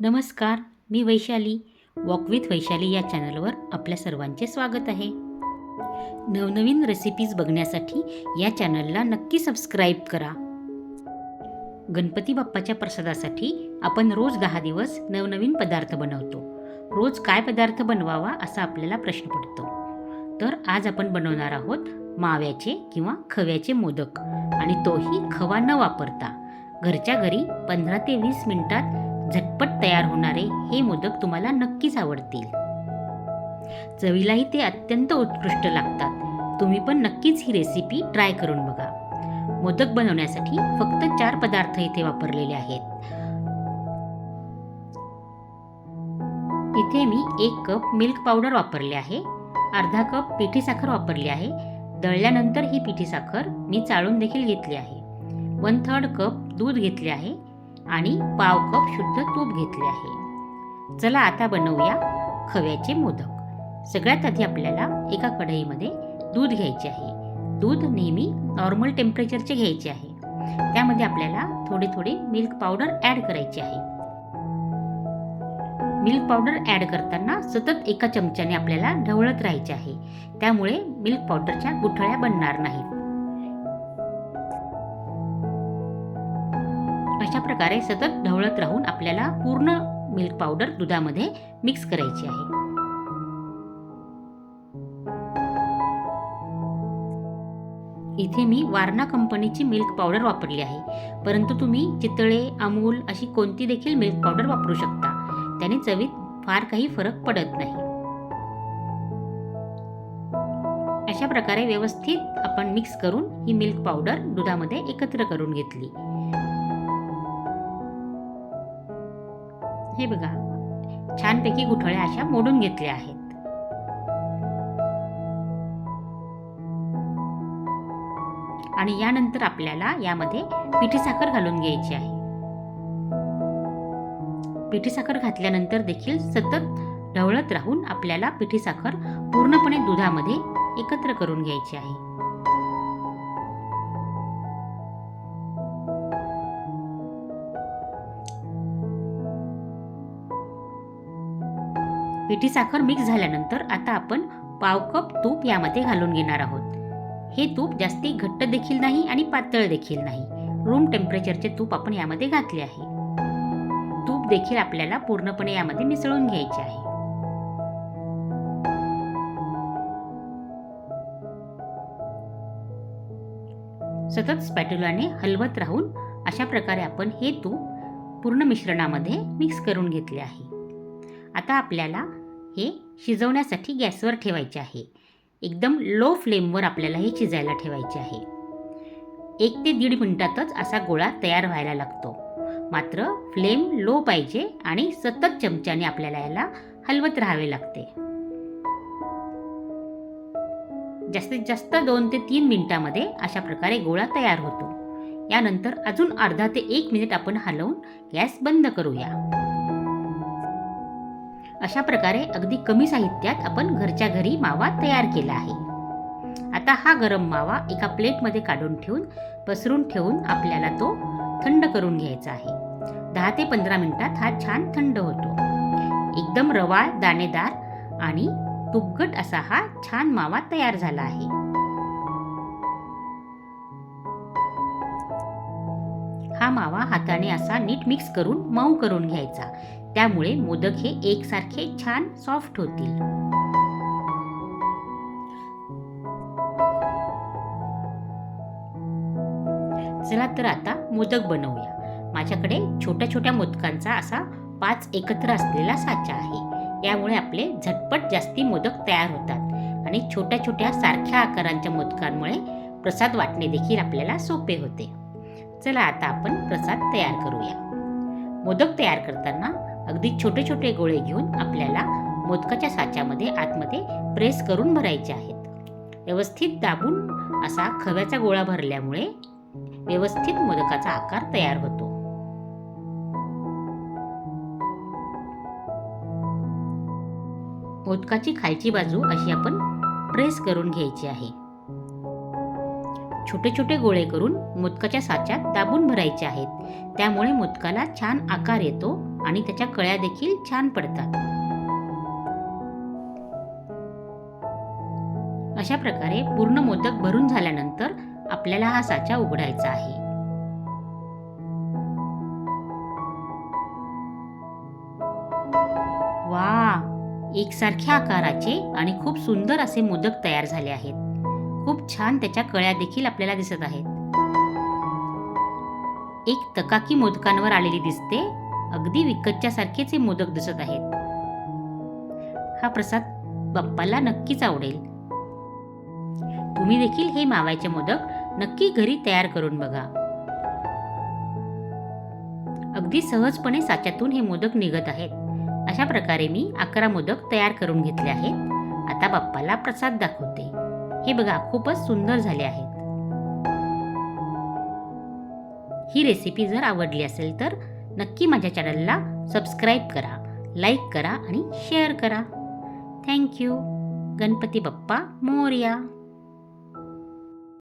नमस्कार मी Vaishali. Walk with Vaishali या चॅनलवर आपल्या सर्वांचे स्वागत आहे. नवनवीन रेसिपीज बघण्यासाठी या चॅनलला नक्की सबस्क्राईब करा. गणपती बाप्पाच्या प्रसादासाठी आपण रोज दहा दिवस नवनवीन पदार्थ बनवतो. रोज काय पदार्थ बनवावा असा आपल्याला प्रश्न पडतो. तर आज आपण बनवणार आहोत माव्याचे किंवा खव्याचे मोदक. आणि तोही खवा न वापरता. घरच्या घरी पंधरा ते वीस मिनिटात झटपट तयार होणारे हे मोदक तुम्हाला नक्कीच आवडतील. चवीलाही ते अत्यंत उत्कृष्ट लागतात. तुम्ही पण नक्कीच ही रेसिपी ट्राय करून बघा. मोदक बनवण्यासाठी फक्त चार पदार्थ इथे वापरलेले आहेत. इथे मी एक कप मिल्क पावडर वापरले आहे. अर्धा कप पिठी साखर वापरली आहे. दळल्यानंतर ही पिठी साखर मी चाळून देखील घेतली आहे. वन थर्ड कप दूध घेतले आहे. आणि पाव कप शुद्ध तूप घेतले आहे. चला आता बनवूया खव्याचे मोदक. सगळ्यात आधी आपल्याला एका कढईमध्ये दूध घ्यायचे आहे. दूध नेहमी नॉर्मल टेम्परेचरचे घ्यायचे आहे. त्यामध्ये आपल्याला थोडे थोडे मिल्क पावडर ॲड करायचे आहे. मिल्क पावडर ॲड करताना सतत एका चमच्याने आपल्याला ढवळत राहायचे आहे. त्यामुळे मिल्क पावडरच्या गुठळ्या बनणार नाहीत. अशा प्रकारे सतत ढवळत राहून आपल्याला पूर्ण मिल्क पावडर दुधामध्ये मिक्स करायची आहे. इथे मी वारणा कंपनीची मिल्क पावडर वापरली आहे. परंतु तुम्ही चितळे अमूल अशी कोणती देखील मिल्क पावडर वापरू शकता. त्याने चवीत फार काही फरक पडत नाही. अशा प्रकारे व्यवस्थित आपण मिक्स करून ही मिल्क पावडर दुधामध्ये एकत्र करून घेतली. हे बघा. छानपैकी गुठळ्या अशा मोडून घेतल्या आहेत. आणि यानंतर आपल्याला यामध्ये पिठी साखर घालून घ्यायची आहे. पिठी साखर घातल्यानंतर देखील सतत ढवळत राहून आपल्याला पिठी साखर पूर्णपणे दुधामध्ये एकत्र करून घ्यायची आहे. पिठी साखर मिक्स झाल्यानंतर आता आपण पाव कप तूप यामध्ये घालून घेणार आहोत. हे तूप जास्ती घट्ट देखील नाही आणि पातळ देखील नाही. रूम टेम्परेचरचे तूप आपण यामध्ये घातले आहे. तूप देखील आपल्याला पूर्णपणे यामध्ये मिसळून घ्यायचे आहे. सतत स्पॅटुलाने हलवत राहून अशा प्रकारे आपण हे तूप पूर्ण मिश्रणामध्ये मिक्स करून घेतले आहे. आता आपल्याला हे शिजवण्यासाठी गॅसवर ठेवायचे आहे. एकदम लो फ्लेमवर आपल्याला हे शिजायला ठेवायचे आहे. एक ते दीड मिनिटातच असा गोळा तयार व्हायला लागतो. मात्र फ्लेम लो पाहिजे आणि सतत चमच्याने आपल्याला याला हलवत राहावे लागते. जास्तीत जास्त दोन ते तीन मिनिटामध्ये अशा प्रकारे गोळा तयार होतो. यानंतर अजून अर्धा ते एक मिनिट आपण हलवून गॅस बंद करूया. अशा प्रकारे अगदी कमी साहित्यात आपण घरच्या घरी मावा तयार केला आहे. आता हा गरम मावा एका प्लेटमध्ये काढून ठेवून पसरून ठेवून आपल्याला तो थंड करून घ्यायचा आहे. दहा ते पंधरा मिनिटात हा छान थंड होतो. एकदम रवाळ दाणेदार आणि तुपगट असा हा छान मावा तयार झाला आहे. हा मावा हाताने असा नीट मिक्स करून मऊ करून घ्यायचा. त्यामुळे मोदक हे एकसारखे छान सॉफ्ट होतील. चला तर आता मोदक बनवूया. माझ्याकडे छोट्या छोट्या मोदकांचा असा पाच एकत्र असलेला साचा आहे. यामुळे आपले झटपट जास्ती मोदक तयार होतात आणि छोट्या छोट्या सारख्या आकारांच्या मोदकांमुळे प्रसाद वाटणे देखील आपल्याला सोपे होते. चला आता आपण प्रसाद तयार करूया. मोदक तयार करताना अगदी छोटे छोटे गोळे घेऊन आपल्याला मोदकाच्या साच्यामध्ये आतमध्ये प्रेस करून भरायचे आहेत. व्यवस्थित दाबून असा खव्याचा गोळा भरल्यामुळे व्यवस्थित मोदकाचा आकार तयार होतो. मोदकाची खालची बाजू अशी आपण प्रेस करून घ्यायची आहे. छोटे छोटे गोळे करून मोदकाच्या साच्यात दाबून भरायचे आहेत. त्यामुळे मोदकाला छान आकार येतो आणि त्याच्या कळ्या देखील छान पडतात. अशा प्रकारे पूर्ण मोदक भरून झाल्यानंतर आपल्याला हा साचा उघडायचा आहे. वा एकसारख्या आकाराचे आणि खूप सुंदर असे मोदक तयार झाले आहेत. खूप छान त्याच्या कळ्या देखील आपल्याला दिसत आहेत. एक तकाकी मोदकांवर आलेली दिसते. अगदी विकतच्या सारखेच हे मोदक दिसत आहेत. हा प्रसाद बाप्पाला नक्कीच आवडेल. तुम्ही देखील हे मावायचे मोदक नक्की घरी तयार करून बघा. अगदी सहजपणे साच्यातून हे मोदक निघत आहेत. अशा प्रकारे मी अकरा मोदक तयार करून घेतले आहेत. आता बाप्पाला प्रसाद दाखवते. हे बघा खूपच सुंदर झाले आहेत. ही रेसिपी जर आवडली असेल तर नक्की माझ्या चॅनलला सबस्क्राईब करा लाईक करा आणि शेअर करा. Thank you Ganpati Bappa Morya.